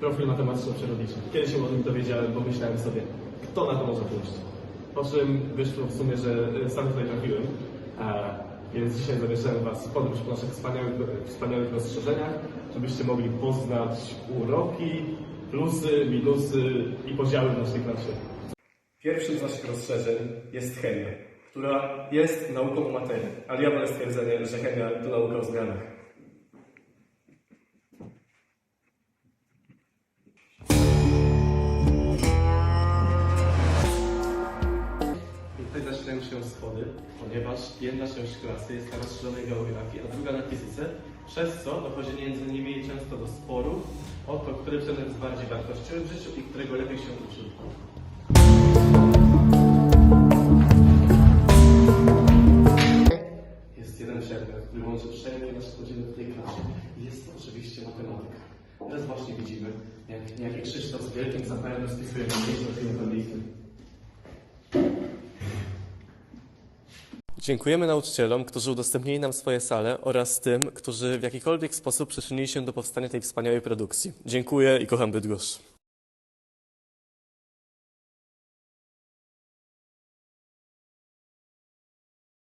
profil matematyczno-przyrodniczy. Kiedy się o tym dowiedziałem, pomyślałem sobie, kto na to może pójść. Po czym wyszło w sumie, że e, sam tutaj trafiłem. Więc dzisiaj zabierzemy Was podróż po naszych wspaniałych, wspaniałych rozszerzeniach, żebyście mogli poznać uroki, plusy, minusy i podziały w naszej klasie. Pierwszym z naszych rozszerzeń jest chemia, która jest nauką o materii, ale ja wolę stwierdzenie, że chemia to nauka o zmianach. Schody, ponieważ jedna część klasy jest na rozszerzonej geografii, a druga na fizyce, przez co dochodzi między nimi często do sporów o to, który przedmiot jest bardziej wartościowy w życiu i którego lepiej się uczy. Jest jeden przedmiot, który łączy przejmuje nasze godziny w tej klasie. Jest to oczywiście matematyka. Teraz właśnie widzimy, jak niejaki Krzysztof z wielkim zapałem rozpisuje na tej tablicy. Dziękujemy nauczycielom, którzy udostępnili nam swoje sale oraz tym, którzy w jakikolwiek sposób przyczynili się do powstania tej wspaniałej produkcji. Dziękuję i kocham Bydgoszcz.